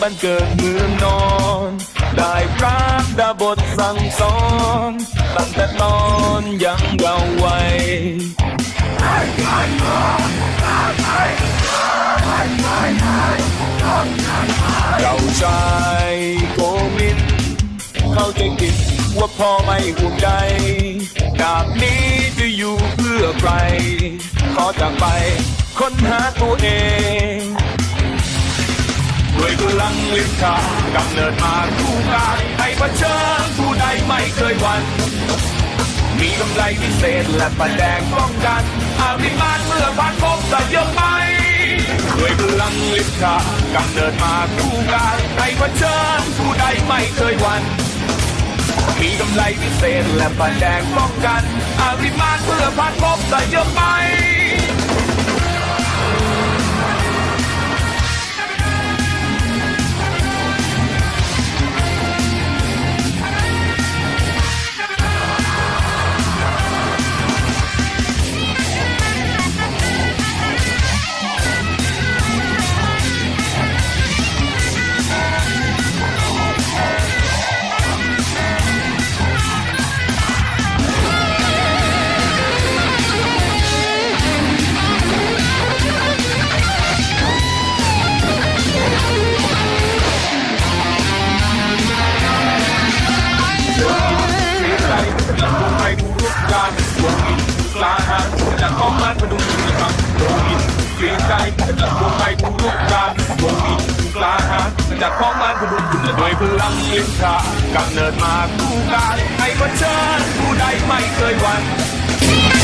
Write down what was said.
บ้านเกิดเมืองนอน ได้พรักดาบทสั่งสอน ตั้งแต่ตอนยังเยาว์วัยเราชายโกมิน เข้าใจผิดว่าพ่อไม่ห่วงใยดาบนี้จะอยู่เพื่อใคร ขอจากไปค้นหาตัวเองด้วยพ ลังลิขากำเนิดมาคู่กายให้เผชิญผู้ใดไม่เคยหวั่นมีกำไรพิเศษและประแดงป้องกันอาริมานเมื่อผ่านพบแต่เยอะไปด้วยพลังลิขากำเนิดมาคู่กายให้เผชิญผู้ใดไม่เคยหวั่นมีกำไรพิเศษและประแดงป้องกันอาริมานเมื่อผ่านพบแต่เยอะไป จารจะของมันพดุงด้วยพลังลิ้นชากำเนิดมาคู่กายให้เชิญผู้ใดไม่เคยหวั่น